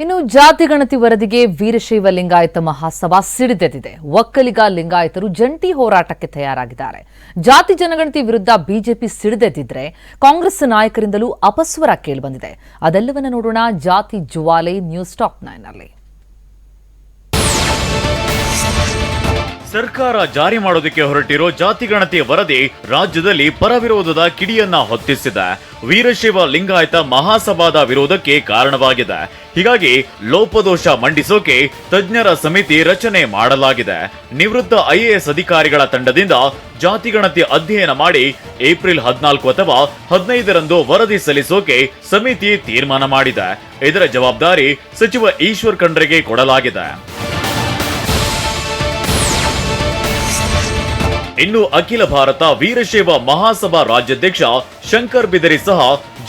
ಇನ್ನು ಜಾತಿ ಗಣತಿ ವರದಿಗೆ ವೀರಶೈವ ಲಿಂಗಾಯತ ಮಹಾಸಭಾ ಸಿಡಿದೆದ್ದಿದೆ. ಒಕ್ಕಲಿಗ ಲಿಂಗಾಯತರು ಜಂಟಿ ಹೋರಾಟಕ್ಕೆ ತಯಾರಾಗಿದ್ದಾರೆ. ಜಾತಿ ಜನಗಣತಿ ವಿರುದ್ಧ ಬಿಜೆಪಿ ಸಿಡಿದೆದ್ದಿದ್ರೆ ಕಾಂಗ್ರೆಸ್ ನಾಯಕರಿಂದಲೂ ಅಪಸ್ವರ ಕೇಳಿಬಂದಿದೆ ಅದೆಲ್ಲವನ್ನ ನೋಡೋಣ. ಜಾತಿ ಜುವಾಲೆ ನ್ಯೂಸ್ ಟಾಪ್ ನೈನ್ನಲ್ಲಿ ಸರ್ಕಾರ ಜಾರಿ ಮಾಡೋದಕ್ಕೆ ಹೊರಟಿರೋ ಜಾತಿ ಗಣತಿ ವರದಿ ರಾಜ್ಯದಲ್ಲಿ ಪರವಿರೋಧದ ಕಿಡಿಯನ್ನ ಹೊತ್ತಿಸಿದೆ. ವೀರಶೈವ ಲಿಂಗಾಯತ ಮಹಾಸಭಾದ ವಿರೋಧಕ್ಕೆ ಕಾರಣವಾಗಿದೆ. ಹೀಗಾಗಿ ಲೋಪದೋಷ ಮಂಡಿಸೋಕೆ ತಜ್ಞರ ಸಮಿತಿ ರಚನೆ ಮಾಡಲಾಗಿದೆ. ನಿವೃತ್ತ ಐಎಎಸ್ ಅಧಿಕಾರಿಗಳ ತಂಡದಿಂದ ಜಾತಿ ಗಣತಿ ಅಧ್ಯಯನ ಮಾಡಿ ಏಪ್ರಿಲ್ ಹದಿನಾಲ್ಕು ಅಥವಾ ಹದಿನೈದರಂದು ವರದಿ ಸಲ್ಲಿಸೋಕೆ ಸಮಿತಿ ತೀರ್ಮಾನ ಮಾಡಿದೆ. ಇದರ ಜವಾಬ್ದಾರಿ ಸಚಿವ ಈಶ್ವರ್ ಖಂಡ್ರೆಗೆ ಕೊಡಲಾಗಿದೆ. ಇನ್ನು ಅಖಿಲ ಭಾರತ ವೀರಶೈವ ಮಹಾಸಭಾ ರಾಜ್ಯಾಧ್ಯಕ್ಷ ಶಂಕರ್ ಬಿದರಿ ಸಹ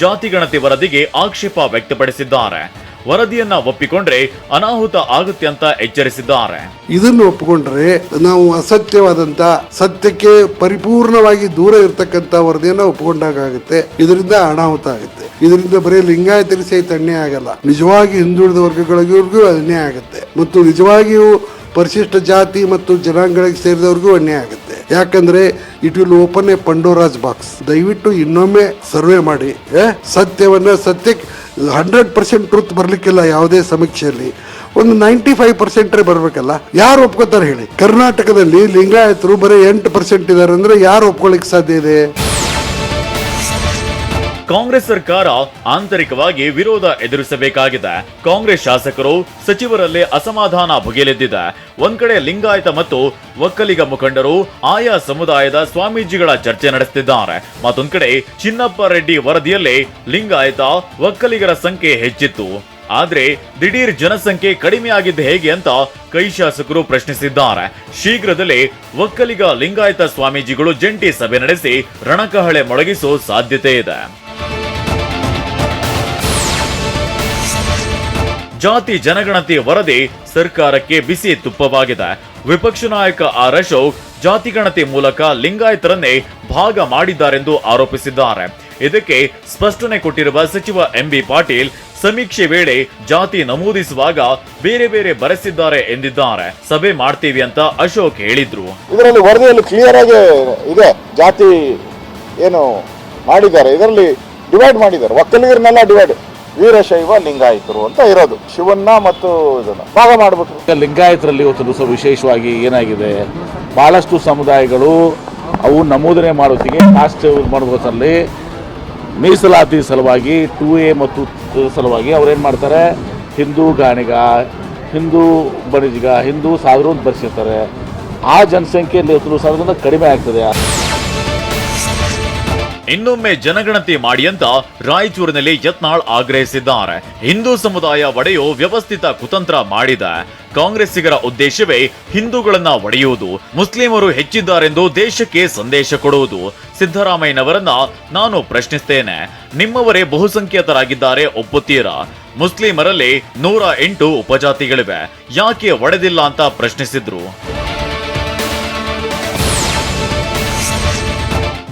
ಜಾತಿ ಗಣತಿ ವರದಿಗೆ ಆಕ್ಷೇಪ ವ್ಯಕ್ತಪಡಿಸಿದ್ದಾರೆ. ವರದಿಯನ್ನ ಒಪ್ಪಿಕೊಂಡ್ರೆ ಅನಾಹುತ ಆಗುತ್ತೆ ಅಂತ ಎಚ್ಚರಿಸಿದ್ದಾರೆ. ಇದನ್ನು ಒಪ್ಪಿಕೊಂಡ್ರೆ ನಾವು ಅಸತ್ಯವಾದಂತ ಸತ್ಯಕ್ಕೆ ಪರಿಪೂರ್ಣವಾಗಿ ದೂರ ಇರತಕ್ಕಂತ ವರದಿಯನ್ನ ಒಪ್ಪಿಕೊಂಡಾಗುತ್ತೆ ಇದರಿಂದ ಅನಾಹುತ ಆಗುತ್ತೆ. ಇದರಿಂದ ಬರೀ ಲಿಂಗಾಯತರಿಗೆ ಸಹಿತ ಅನ್ಯಾಯ ಆಗಲ್ಲ. ನಿಜವಾಗಿ ಹಿಂದುಳಿದ ವರ್ಗಗಳಿಗೂ ಅನ್ಯಾಯ ಆಗುತ್ತೆ. ಮತ್ತು ನಿಜವಾಗಿಯೂ ಪರಿಶಿಷ್ಟ ಜಾತಿ ಮತ್ತು ಜನಾಂಗಗಳಿಗೆ ಸೇರಿದವ್ರಿಗೂ ಅನ್ಯಾಯ ಆಗುತ್ತೆ. ಯಾಕಂದ್ರೆ it will open a Pandora's box. ದಯವಿಟ್ಟು ಇನ್ನೊಮ್ಮೆ ಸರ್ವೆ ಮಾಡಿ ಸತ್ಯವನ್ನ ಸತ್ಯಕ್ಕೆ ಹಂಡ್ರೆಡ್ ಪರ್ಸೆಂಟ್ ಟ್ರೂತ್ ಬರ್ಲಿಕ್ಕಿಲ್ಲ ಯಾವುದೇ ಸಮೀಕ್ಷೆಯಲ್ಲಿ. ಒಂದು ನೈಂಟಿ ಫೈವ್ ಪರ್ಸೆಂಟ್ ಬರಬೇಕಲ್ಲ. ಯಾರು ಒಪ್ಕೋತಾರೆ ಹೇಳಿ? ಕರ್ನಾಟಕದಲ್ಲಿ ಲಿಂಗಾಯತರು ಬರೀ ಎಂಟು ಪರ್ಸೆಂಟ್ ಇದಾರೆ ಅಂದ್ರೆ ಯಾರು ಒಪ್ಕೊಳ್ಳಿಕ್ಕೆ ಸಾಧ್ಯ ಇದೆ? ಕಾಂಗ್ರೆಸ್ ಸರ್ಕಾರ ಆಂತರಿಕವಾಗಿ ವಿರೋಧ ಎದುರಿಸಬೇಕಾಗಿದೆ. ಕಾಂಗ್ರೆಸ್ ಶಾಸಕರು ಸಚಿವರಲ್ಲಿ ಅಸಮಾಧಾನ ಭುಗಿಲೆದ್ದಿದೆ. ಒಂದ್ ಕಡೆ ಲಿಂಗಾಯತ ಮತ್ತು ಒಕ್ಕಲಿಗ ಮುಖಂಡರು ಆಯಾ ಸಮುದಾಯದ ಸ್ವಾಮೀಜಿಗಳ ಚರ್ಚೆ ನಡೆಸುತ್ತಿದ್ದಾರೆ ಮತ್ತೊಂದ್ ಕಡೆ ಚಿನ್ನಪ್ಪ ರೆಡ್ಡಿ ವರದಿಯಲ್ಲಿ ಲಿಂಗಾಯತ, ಒಕ್ಕಲಿಗರ ಸಂಖ್ಯೆ ಹೆಚ್ಚಿತ್ತು. ಆದ್ರೆ ದಿಢೀರ್ ಜನಸಂಖ್ಯೆ ಕಡಿಮೆ ಆಗಿದ್ದು ಹೇಗೆ ಅಂತ ಕೈ ಶಾಸಕರು ಪ್ರಶ್ನಿಸಿದ್ದಾರೆ. ಶೀಘ್ರದಲ್ಲೇ ಒಕ್ಕಲಿಗ ಲಿಂಗಾಯತ ಸ್ವಾಮೀಜಿಗಳು ಜಂಟಿ ಸಭೆ ನಡೆಸಿ ರಣಕಹಳೆ ಮೊಳಗಿಸೋ ಸಾಧ್ಯತೆ ಇದೆ. ಜಾತಿ ಜನಗಣತಿ ವರದಿ ಸರ್ಕಾರಕ್ಕೆ ಬಿಸಿ ತುಪ್ಪವಾಗಿದೆ. ವಿಪಕ್ಷ ನಾಯಕ ಆರ್ ಅಶೋಕ್ ಜಾತಿ ಗಣತಿ ಮೂಲಕ ಲಿಂಗಾಯತರನ್ನೇ ಭಾಗ ಮಾಡಿದ್ದಾರೆಂದು ಆರೋಪಿಸಿದ್ದಾರೆ. ಇದಕ್ಕೆ ಸ್ಪಷ್ಟನೆ ಕೊಟ್ಟಿರುವ ಸಚಿವ ಎಂಬಿ ಪಾಟೀಲ್ ಸಮೀಕ್ಷೆ ವೇಳೆ ಜಾತಿ ನಮೂದಿಸುವಾಗ ಬೇರೆ ಬೇರೆ ಬರೆಸಿದ್ದಾರೆ ಎಂದಿದ್ದಾರೆ. ಸಭೆ ಮಾಡ್ತೀವಿ ಅಂತ ಅಶೋಕ್ ಹೇಳಿದ್ರು. ಇದರಲ್ಲಿ ವರದಿಯಲ್ಲಿ ಕ್ಲಿಯರ್ ಆಗಿ ಇದೆ. ಜಾತಿ ಏನು ಮಾಡಿದ್ದಾರೆ. ಇದರಲ್ಲಿ ಡಿವೈಡ್ ಮಾಡಿದ್ದಾರೆ. ಒಕ್ಕಲಿಗರನ್ನೆಲ್ಲ ಡಿವೈಡ್ ವೀರಶೈವ ಲಿಂಗಾಯತರು ಅಂತ ಇರೋದು. ಶಿವನ್ನ ಮತ್ತು ಇದನ್ನ ಭಾಗ ಮಾಡ್ಬಿಟ್ರು. ಲಿಂಗಾಯತರಲ್ಲಿ ಇವತ್ತು ದಿವಸ ವಿಶೇಷವಾಗಿ ಏನಾಗಿದೆ? ಬಹಳಷ್ಟು ಸಮುದಾಯಗಳು ಅವು ನಮೂದನೆ ಮಾಡೋತ್ತಿಗೆ ಕಾಸ್ಟ್ ಮಾಡೋದ್ರಲ್ಲಿ ಮೀಸಲಾತಿ ಸಲುವಾಗಿ, ಟು ಎ ಮತ್ತು ಸಲುವಾಗಿ ಅವ್ರೇನು ಮಾಡ್ತಾರೆ? ಹಿಂದೂ ಗಾಣಿಗ, ಹಿಂದೂ ಬಣಿಜಿಗ, ಹಿಂದೂ ಸಾವಿರ ಅಂತ ಬರ್ಸಿರ್ತಾರೆ. ಆ ಜನಸಂಖ್ಯೆಯಲ್ಲಿ ಇವತ್ತು ಸಾವಿರದಿಂದ ಕಡಿಮೆ ಆಗ್ತದೆ. ಇನ್ನೊಮ್ಮೆ ಜನಗಣತಿ ಮಾಡಿ ಅಂತ ರಾಯಚೂರಿನಲ್ಲಿ ಯತ್ನಾಳ್ ಆಗ್ರಹಿಸಿದ್ದಾರೆ. ಹಿಂದೂ ಸಮುದಾಯ ಒಡೆಯು ವ್ಯವಸ್ಥಿತ ಕುತಂತ್ರ ಮಾಡಿದ. ಕಾಂಗ್ರೆಸ್ಸಿಗರ ಉದ್ದೇಶವೇ ಹಿಂದೂಗಳನ್ನ ಒಡೆಯುವುದು. ಮುಸ್ಲಿಮರು ಹೆಚ್ಚಿದ್ದಾರೆಂದು ದೇಶಕ್ಕೆ ಸಂದೇಶ ಕೊಡುವುದು. ಸಿದ್ದರಾಮಯ್ಯನವರನ್ನ ನಾನು ಪ್ರಶ್ನಿಸ್ತೇನೆ. ನಿಮ್ಮವರೇ ಬಹುಸಂಖ್ಯಾತರಾಗಿದ್ದಾರೆ ಒಪ್ಪುತ್ತೀರಾ? ಮುಸ್ಲಿಮರಲ್ಲಿ ನೂರ ಎಂಟು ಉಪಜಾತಿಗಳಿವೆ. ಯಾಕೆ ಒಡೆದಿಲ್ಲ ಅಂತ ಪ್ರಶ್ನಿಸಿದ್ರು?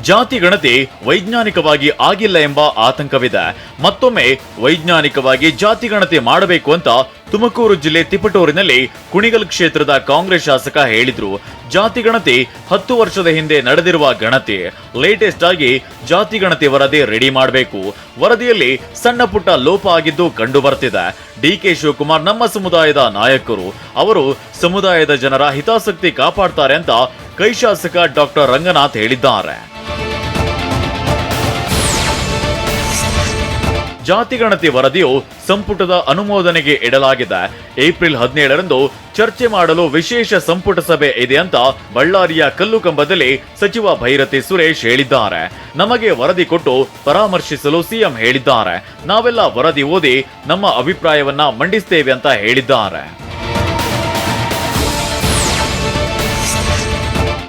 ಜಾತಿ ಗಣತಿ ವೈಜ್ಞಾನಿಕವಾಗಿ ಆಗಿಲ್ಲ ಎಂಬ ಆತಂಕವಿದೆ. ಮತ್ತೊಮ್ಮೆ ವೈಜ್ಞಾನಿಕವಾಗಿ ಜಾತಿ ಗಣತಿ ಮಾಡಬೇಕು ಅಂತ ತುಮಕೂರು ಜಿಲ್ಲೆ ತಿಪಟೂರಿನಲ್ಲಿ ಕುಣಿಗಲ್ ಕ್ಷೇತ್ರದ ಕಾಂಗ್ರೆಸ್ ಶಾಸಕ ಹೇಳಿದ್ರು. ಜಾತಿ ಗಣತಿ ಹತ್ತು ವರ್ಷದ ಹಿಂದೆ ನಡೆದಿರುವ ಗಣತಿ. ಲೇಟೆಸ್ಟ್ ಆಗಿ ಜಾತಿ ಗಣತಿ ವರದಿ ರೆಡಿ ಮಾಡಬೇಕು. ವರದಿಯಲ್ಲಿ ಸಣ್ಣ ಪುಟ್ಟ ಲೋಪ ಆಗಿದ್ದು ಕಂಡು ಬರ್ತಿದೆ ಡಿ ಕೆ ಶಿವಕುಮಾರ್ ನಮ್ಮ ಸಮುದಾಯದ ನಾಯಕರು. ಅವರು ಸಮುದಾಯದ ಜನರ ಹಿತಾಸಕ್ತಿ ಕಾಪಾಡ್ತಾರೆ ಅಂತ ಕೈ ಶಾಸಕ ಡಾಕ್ಟರ್ ರಂಗನಾಥ್ ಹೇಳಿದ್ದಾರೆ. ಜಾತಿ ಗಣತಿ ವರದಿಯು ಸಂಪುಟದ ಅನುಮೋದನೆಗೆ ಇಡಲಾಗಿದೆ. ಏಪ್ರಿಲ್ ಹದಿನೇಳರಂದು ಚರ್ಚೆ ಮಾಡಲು ವಿಶೇಷ ಸಂಪುಟ ಸಭೆ ಇದೆ ಅಂತ ಬಳ್ಳಾರಿಯ ಕಲ್ಲು ಕಂಬದಲ್ಲಿ ಸಚಿವ ಭೈರತಿ ಸುರೇಶ್ ಹೇಳಿದ್ದಾರೆ. ನಮಗೆ ವರದಿ ಕೊಟ್ಟು ಪರಾಮರ್ಶಿಸಲು ಸಿಎಂ ಹೇಳಿದ್ದಾರೆ. ನಾವೆಲ್ಲ ವರದಿ ಓದಿ ನಮ್ಮ ಅಭಿಪ್ರಾಯವನ್ನ ಮಂಡಿಸ್ತೇವೆ ಅಂತ ಹೇಳಿದ್ದಾರೆ.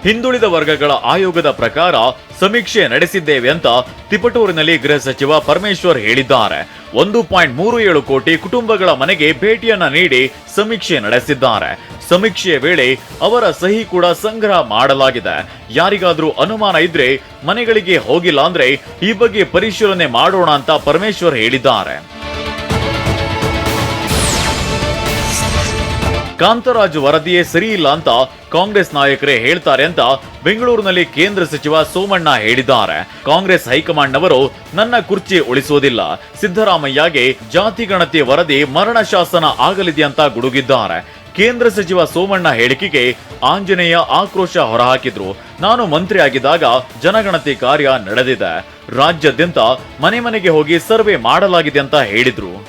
ಹಿಂದುಳಿದ ವರ್ಗಗಳ ಆಯೋಗದ ಪ್ರಕಾರ ಸಮೀಕ್ಷೆ ನಡೆಸಿದ್ದೇವೆ ಅಂತ ತಿಪಟೂರಿನಲ್ಲಿ ಗೃಹ ಸಚಿವ ಪರಮೇಶ್ವರ್ ಹೇಳಿದ್ದಾರೆ. ಒಂದು ಪಾಯಿಂಟ್ ಮೂರು ಏಳು ಕೋಟಿ ಕುಟುಂಬಗಳ ಮನೆಗೆ ಭೇಟಿಯನ್ನ ನೀಡಿ ಸಮೀಕ್ಷೆ ನಡೆಸಿದ್ದಾರೆ. ಸಮೀಕ್ಷೆಯ ವೇಳೆ ಅವರ ಸಹಿ ಕೂಡ ಸಂಗ್ರಹ ಮಾಡಲಾಗಿದೆ. ಯಾರಿಗಾದ್ರೂ ಅನುಮಾನ ಇದ್ರೆ ಮನೆಗಳಿಗೆ ಹೋಗಿಲ್ಲ ಅಂದ್ರೆ ಈ ಬಗ್ಗೆ ಪರಿಶೀಲನೆ ಮಾಡೋಣ ಅಂತ ಪರಮೇಶ್ವರ್ ಹೇಳಿದ್ದಾರೆ. ಕಾಂತರಾಜು ವರದಿಯೇ ಸರಿ ಇಲ್ಲ ಅಂತ ಕಾಂಗ್ರೆಸ್ ನಾಯಕರೇ ಹೇಳ್ತಾರೆ ಅಂತ ಬೆಂಗಳೂರಿನಲ್ಲಿ ಕೇಂದ್ರ ಸಚಿವ ಸೋಮಣ್ಣ ಹೇಳಿದ್ದಾರೆ. ಕಾಂಗ್ರೆಸ್ ಹೈಕಮಾಂಡ್ ಅವರು ನನ್ನ ಕುರ್ಚಿ ಉಳಿಸುವುದಿಲ್ಲ. ಸಿದ್ದರಾಮಯ್ಯಗೆ ಜಾತಿ ಗಣತಿ ವರದಿ ಮರಣ ಶಾಸನ ಆಗಲಿದೆ ಅಂತ ಗುಡುಗಿದ್ದಾರೆ. ಕೇಂದ್ರ ಸಚಿವ ಸೋಮಣ್ಣ ಹೇಳಿಕೆಗೆ ಆಂಜನೇಯ ಆಕ್ರೋಶ ಹೊರಹಾಕಿದ್ರು. ನಾನು ಮಂತ್ರಿ ಆಗಿದ್ದಾಗ ಜನಗಣತಿ ಕಾರ್ಯ ನಡೆದಿದೆ. ರಾಜ್ಯಾದ್ಯಂತ ಮನೆ ಮನೆಗೆ ಹೋಗಿ ಸರ್ವೆ ಮಾಡಲಾಗಿದೆ ಅಂತ ಹೇಳಿದ್ರು.